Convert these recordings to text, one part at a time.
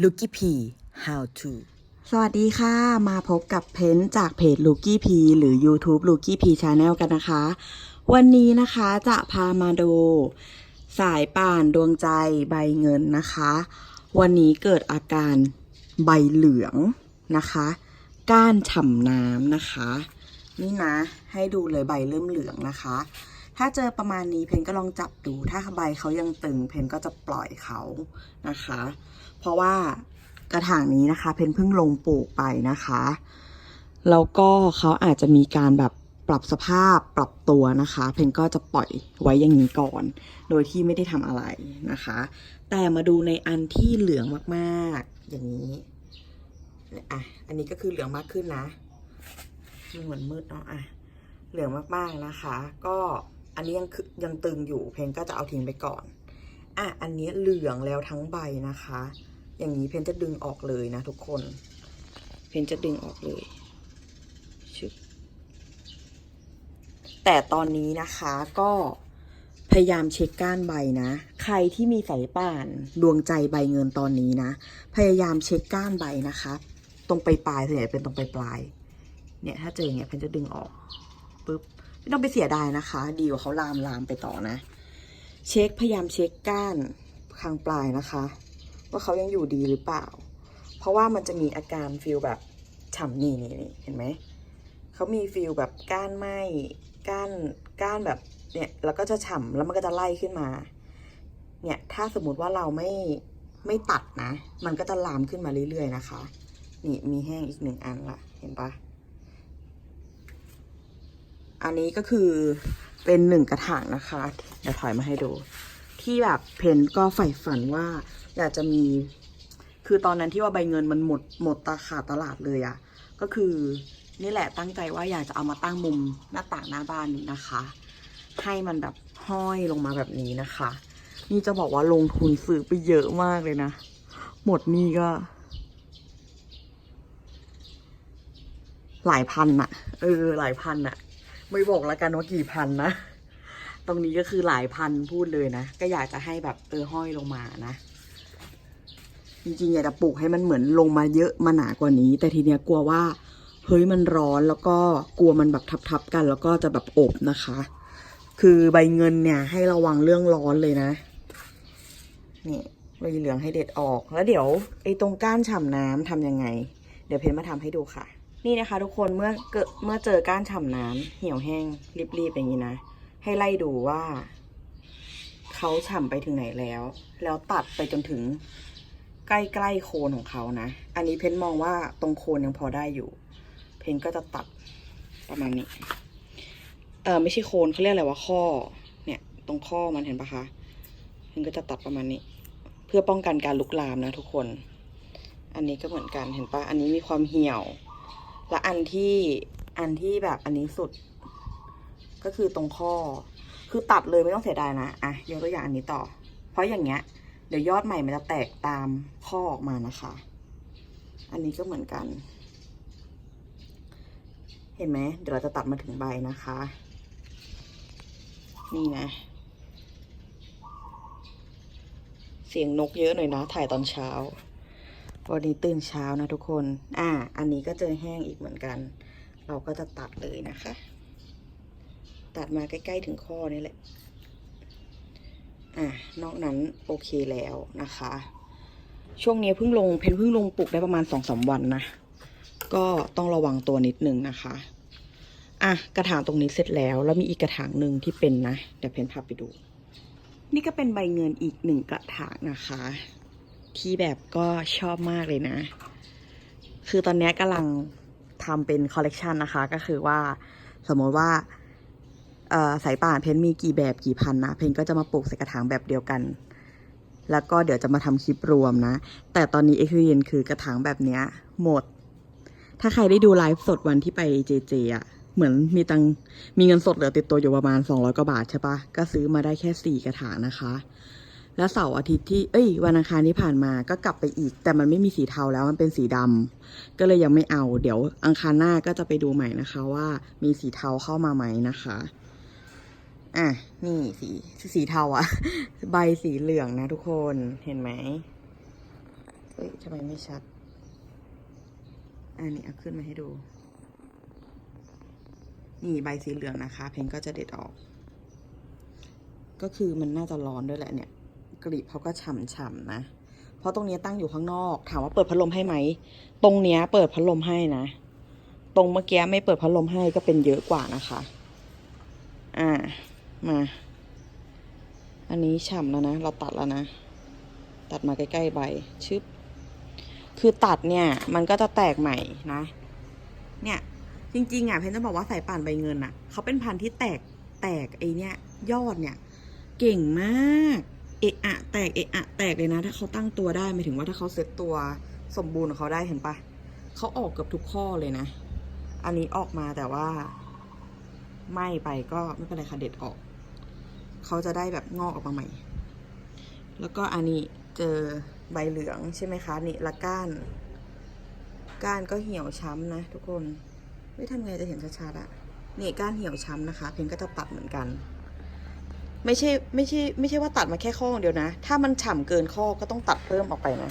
Lucky P How to สวัสดีค่ะ มาพบกับเพนจากเพจ l o o k i e P หรือ YouTube l o o k i e P Channel กันนะคะ วันนี้นะคะจะพามาดู สายป่านดวงใจใบเงินนะคะ วันนี้เกิดอาการใบเหลืองนะคะ ก้านฉ่ำน้ำนะคะ นี่นะ ให้ดูเลยใบเริ่มเหลืองนะคะ ถ้าเจอประมาณนี้เพนก็ลองจับดู ถ้าใบเขายังตึงเพนก็จะปล่อยเขานะคะ เพราะว่ากระถางนี้นะคะ เพนเพิ่งลงปลูกไปนะคะ แล้วก็เขาอาจจะมีการแบบปรับสภาพปรับตัวนะคะ เพนก็จะปล่อยไว้อย่างนี้ก่อน โดยที่ไม่ได้ทำอะไรนะคะ แต่มาดูในอันที่เหลืองมากๆ อย่างนี้อะอันนี้ก็คือเหลืองมากขึ้นนะมันเหมือนมืดเนาะอะเหลืองมากๆนะคะ ก็อันนี้ยังคือยังตึงอยู่ เพนก็จะเอาทิ้งไปก่อนอะอันนี้เหลืองแล้วทั้งใบนะคะ อย่างนี้เพนจะดึงออกเลยนะทุกคน เพนจะดึงออกเลยชึบแต่ตอนนี้นะคะก็พยายามเช็คก้านใบนะ ใครที่มีสายป่านดวงใจใบเงินตอนนี้นะ พยายามเช็คก้านใบนะคะ ตรงปลายปลายส่วนใหญ่เป็นตรงปลายปลาย เนี่ยถ้าเจออย่างเงี้ยเพนจะดึงออกปุ๊บไม่ต้องไปเสียดายนะคะ ดีกว่าเขาลามลามไปต่อนะ เช็คพยายามเช็คก้านข้างปลายนะคะ ว่าเขายังอยู่ดีหรือเปล่า เพราะว่ามันจะมีอาการฟิลแบบฉ่ำนี่นี่นี่เห็นไหมเขามีฟิลแบบก้านไหมก้านก้านแบบเนี่ยแล้วก็จะฉ่ำแล้วมันก็จะไล่ขึ้นมา เนี่ยถ้าสมมติว่าเราไม่ไม่ตัดนะ มันก็จะลามขึ้นมาเรื่อยๆนะคะ นี่มีแห้งอีกหนึ่งอันละเห็นปะอันนี้ก็คือเป็นหนึ่งกระถางนะคะเดี๋ยวถอยมาให้ดู ที่แบบเพนก็ใฝ่ฝันว่า อยากจะมี คือตอนนั้นที่ว่าใบเงินมันหมดหมดตาขาดตลาดเลยอะ่ะก็คือนี่แหละตั้งใจว่าอยากจะเอามาตั้งมุมหน้าต่างหน้าบ้านนี้นะคะ ให้มันแบบห้อยลงมาแบบนี้นะคะ นี่จะบอกว่าลงทุนซื้อไปเยอะมากเลยนะ หมดนี่ก็ หลายพันอะเออหลายพันอะไม่บอกแล้วกันว่ากี่พันนะ ตรงนี้ก็คือหลายพันพูดเลยนะ ก็อยากจะให้แบบเออห้อยลงมานะ จริงๆอยากจะปลูกให้มันเหมือนลงมาเยอะมาหนากว่านี้ แต่ทีเนี้ยกลัวว่าเฮ้ยมันร้อนแล้วก็กลัวมันแบบทับๆกัน แล้วก็จะแบบอบนะคะ คือใบเงินเนี่ย ให้ระวังเรื่องร้อนเลยนะ นี่ใบเหลืองให้เด็ดออก แล้วเดี๋ยวไอ้ตรงก้านฉ่ำน้ำทำยังไง เดี๋ยวเพนมาทำให้ดูค่ะ นี่นะคะ ทุกคนเมื่อเกิดเมื่อเจอก้านฉ่ำน้ำเหี่ยวแห้งรีบๆอย่างนี้นะ ให้ไล่ดูว่าเขาฉ่ำไปถึงไหนแล้ว แล้วตัดไปจนถึงใกล้ๆโคนของเขานะ อันนี้เพนมองว่าตรงโคนยังพอได้อยู่ เพนก็จะตัดประมาณนี้ เออไม่ใช่โคนเขาเรียกอะไรว่าข้อ เนี่ย ตรงข้อมันเห็นปะคะ เพนก็จะตัดประมาณนี้ เพื่อป้องกันการลุกลามนะทุกคน อันนี้ก็เหมือนกันเห็นปะอันนี้มีความเหี่ยว และอันที่อันที่แบบอันนี้สุด ก็คือตรงข้อ คือตัดเลยไม่ต้องเสียดายนะ อะยกตัวอย่างอันนี้ต่อ เพราะอย่างเงี้ย เดี๋ยวยอดใหม่มันจะแตกตามข้อออกมานะคะ อันนี้ก็เหมือนกัน เห็นไหม เดี๋ยวเราจะตัดมาถึงใบนะคะ นี่นะเสียงนกเยอะหน่อยนะ ถ่ายตอนเช้า วันนี้ตื่นเช้านะทุกคน อ่า อันนี้ก็เจอแห้งอีกเหมือนกัน เราก็จะตัดเลยนะคะ ตัดมาใกล้ ๆ ถึงข้อนี่แหละ อะ นอกนั้นโอเคแล้วนะคะ ช่วงนี้เพิ่งลง เพนเพิ่งลงปลูกได้ประมาณสองสามวันนะ ก็ต้องระวังตัวนิดนึงนะคะ อะ กระถางตรงนี้เสร็จแล้ว แล้วมีอีกกระถางหนึ่งที่เป็นนะ เดี๋ยวเพนพาไปดู นี่ก็เป็นใบเงินอีกหนึ่งกระถางนะคะ ที่แบบก็ชอบมากเลยนะ คือตอนนี้กำลังทำเป็นคอลเลกชันนะคะ ก็คือว่าสมมติว่า สายป่านเพนมีกี่แบบกี่พันนะ เพนก็จะมาปลูกใส่กระถางแบบเดียวกัน แล้วก็เดี๋ยวจะมาทำคลิปรวมนะ แต่ตอนนี้เอ็กซ์เยนคือกระถางแบบเนี้ยหมด ถ้าใครได้ดูไลฟ์สดวันที่ไปเจเจอะเหมือนมีตังมีเงินสดเหลือติดตัวอยู่ประมาณ 200กว่าบาทใช่ปะก็ซื้อมาได้แค่ 4 กระถางนะคะ แล้วเสาร์อาทิตย์ที่ เอ้ย วันอังคารที่ผ่านมาก็กลับไปอีก แต่มันไม่มีสีเทาแล้วมันเป็นสีดำก็เลยยังไม่เอา เดี๋ยวอังคารหน้าก็จะไปดูใหม่นะคะว่ามีสีเทาเข้ามาไหมนะคะ อะ นี่สีสีเทาอะใบสีเหลืองนะทุกคนเห็นไหมเอ้ยทำไมไม่ชัด อันนี้เอาขึ้นมาให้ดู นี่ใบสีเหลืองนะคะ เพนก็จะเด็ดออก ก็คือมันน่าจะร้อนด้วยแหละเนี่ย กลีบเขาก็ฉ่ำๆนะ เพราะตรงนี้ตั้งอยู่ข้างนอก ถามว่าเปิดพัดลมให้ไหม ตรงเนี้ยเปิดพัดลมให้นะ ตรงเมื่อกี้ไม่เปิดพัดลมให้ก็เป็นเยอะกว่านะคะ อ่า มา อันนี้ฉ่ำแล้วนะ เราตัดแล้วนะ ตัดมาใกล้ๆใบชึบ คือตัดเนี่ย มันก็จะแตกใหม่นะ เนี่ย จริง ๆ อะ เพนจะบอกว่าสายป่านใบเงินอะ เขาเป็นพันธุ์ที่แตกแตกไอเนี่ยยอดเนี่ย เก่งมาก เอะอะแตกเอะอะแตกเลยนะ ถ้าเขาตั้งตัวได้หมายถึงว่าถ้าเขาเซตตัวสมบูรณ์ของเขาได้เห็นปะเขาออกเกือบทุกข้อเลยนะ อันนี้ออกมาแต่ว่าไหม่ไปก็ไม่เป็นไรค่ะเด็ดออก เขาจะได้แบบงอกออกมาใหม่ แล้วก็อันนี้เจอใบเหลืองใช่ไหมคะนี่ละก้าน ก้านก็เหี่ยวช้ำนะทุกคน ไม่ทำไงจะเห็นชัดๆอะนี่ก้านเหี่ยวช้ำนะคะ เพนก็จะตัดเหมือนกัน ไม่ใช่ไม่ใช่ไม่ใช่ว่าตัดมาแค่ข้อเดียวนะ ถ้ามันฉ่ำเกินข้อก็ต้องตัดเพิ่มออกไปนะ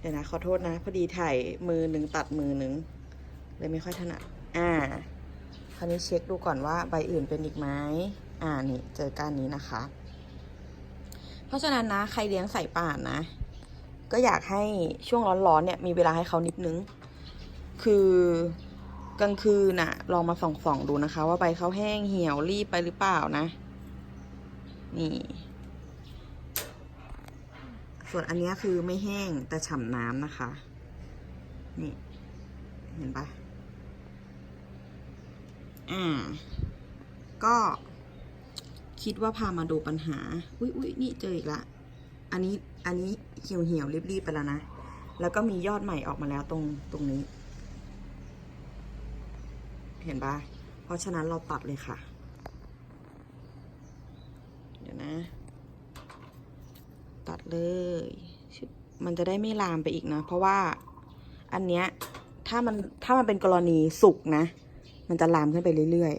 เดี๋ยวนะขอโทษนะ พอดีถ่ายมือหนึ่งตัดมือหนึ่งเลยไม่ค่อยถนัดอ่า คราวนี้เช็คดูก่อนว่าใบอื่นเป็นอีกไหมอ่านี่เจอก้านนี้นะคะ เพราะฉะนั้นนะใครเลี้ยงใส่ป่านนะ ก็อยากให้ช่วงร้อนๆเนี่ยมีเวลาให้เขานิดนึง คือกลางคืนน่ะ ลองมาส่องๆดูนะคะ ว่าใบเขาแห้งเหี่ยวรีบไปหรือเปล่านะ นี่ ส่วนอันนี้คือไม่แห้งแต่ฉ่ำน้ำนะคะ นี่ เห็นปะ อ่า ก็คิดว่าพามาดูปัญหา อุ้ยอุ้ยนี่เจออีกละ อันนี้ อันนี้เหี่ยวเหี่ยวรีบๆไปแล้วนะ แล้วก็มียอดใหม่ออกมาแล้วตรง ตรงนี้ เห็นปะเพราะฉะนั้นเราตัดเลยค่ะ เดี๋ยวนะ ตัดเลย มันจะได้ไม่ลามไปอีกนะ เพราะว่า อันเนี้ย ถ้ามัน ถ้ามันเป็นกรณีสุกนะ มันจะลามขึ้นไปเรื่อย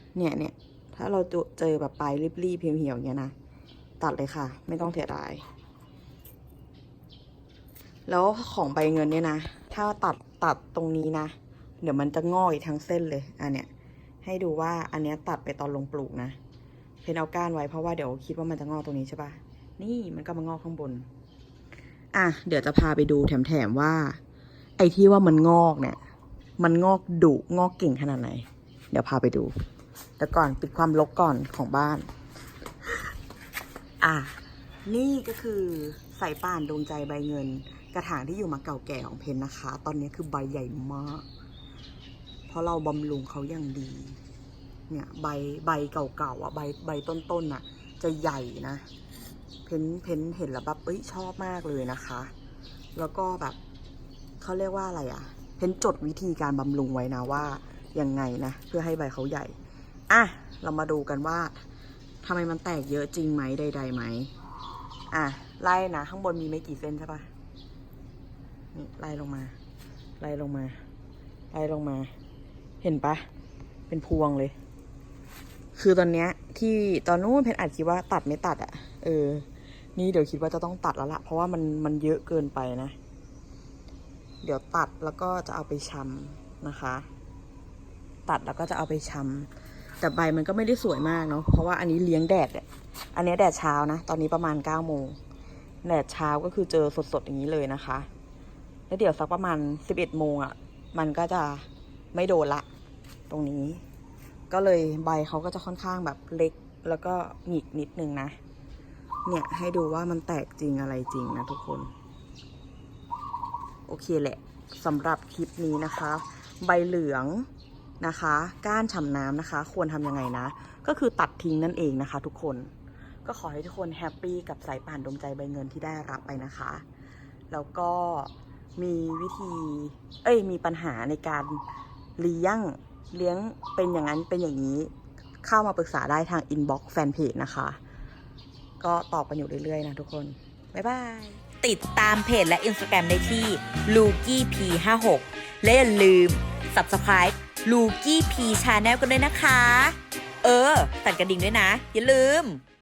ๆ เนี่ยเนี่ยถ้าเราเจอแบบปลายรีบๆเหี่ยวๆอย่างเงี้ยนะ ตัดเลยค่ะ ไม่ต้องเสียดาย แล้วของใบเงินเนี่ยนะ ถ้าตัดตัดตรงนี้นะ เดี๋ยวมันจะงอกอีกทั้งเส้นเลย อันเนี้ย ให้ดูว่าอันเนี้ยตัดไปตอนลงปลูกนะ เพนเอาก้านไว้เพราะว่าเดี๋ยวคิดว่ามันจะงอกตรงนี้ใช่ปะนี่มันก็มางอกข้างบน อะ เดี๋ยวจะพาไปดูแถมๆว่า ไอ้ที่ว่ามันงอกเนี่ย มันงอกดุงอกเก่งขนาดไหน เดี๋ยวพาไปดูแต่ก่อนปิดความลกก่อนของบ้าน อะ นี่ก็คือใส่ป่านดวงใจใบเงิน กระถางที่อยู่มาเก่าแก่ของเพนนะคะ ตอนนี้คือใบใหญ่มาก เพราะเราบำรุงเขาอย่างดี เนี่ยใบใบเก่าๆอะใบใบต้นๆอะ จะใหญ่นะ เพนเพนเห็นแล้วแบบเอ้ยชอบมากเลยนะคะ แล้วก็แบบเขาเรียกว่าอะไรอะ เพนจดวิธีการบำรุงไว้นะว่ายังไงนะ เพื่อให้ใบเขาใหญ่ อะ เรามาดูกันว่าทำไมมันแตกเยอะจริงไหมใดๆไหมอะ ไล่นะ ข้างบนมีไม่กี่เส้นใช่ปะนี่ไล่ลงมา ไล่ลงมา ไล่ลงมา เห็นปะ เป็นพวงเลย คือตอนเนี้ย ที่ตอนนู้นเพนอาจคิดว่าตัดไม่ตัดอะ่ะ เออ นี่เดี๋ยวคิดว่าจะต้องตัดแล้วละเพราะว่ามันมันเยอะเกินไปนะ เดี๋ยวตัดแล้วก็จะเอาไปชำนะคะ ตัดแล้วก็จะเอาไปชำแต่ใบมันก็ไม่ได้สวยมากเนาะเพราะว่าอันนี้เลี้ยงแดดอันนี้แดดเช้านะ ตอนนี้ประมาณเก้าโมงแดดเช้าก็คือเจอสดๆอย่างนี้เลยนะคะ แล้วเดี๋ยวสักประมาณสิบเอ็ดโมงอะมันก็จะไม่โดนละ ตรงนี้ ก็เลยใบเขาก็จะค่อนข้างแบบเล็กแล้วก็หงิกนิดนึงนะ เนี่ยให้ดูว่ามันแตกจริงอะไรจริงนะทุกคน โอเคแหละสำหรับคลิปนี้นะคะ ใบเหลืองนะคะ ก้านฉ่ำน้ำนะคะ ควรทำยังไงนะ ก็คือตัดทิ้งนั่นเองนะคะ ทุกคนก็ขอให้ทุกคนแฮปปี้กับสายป่านดวงใจใบเงินที่ได้รับไปนะคะ แล้วก็มีวิธี เอ้ย มีปัญหาในการเลี้ยง เลี้ยงเป็นอย่างนั้นเป็นอย่างนี้ เข้ามาปรึกษาได้ทางอินบ็อกซ์แฟนเพจนะคะ ก็ตอบกันอยู่เรื่อยๆนะทุกคน บ๊ายบาย ติดตามเพจและ Instagram ได้ที่ l u k i p 5 6และอย่าลืม Subscribe l u k i p Channel กันด้วยนะคะ เออสั่นกระดิ่งด้วยนะ อย่าลืม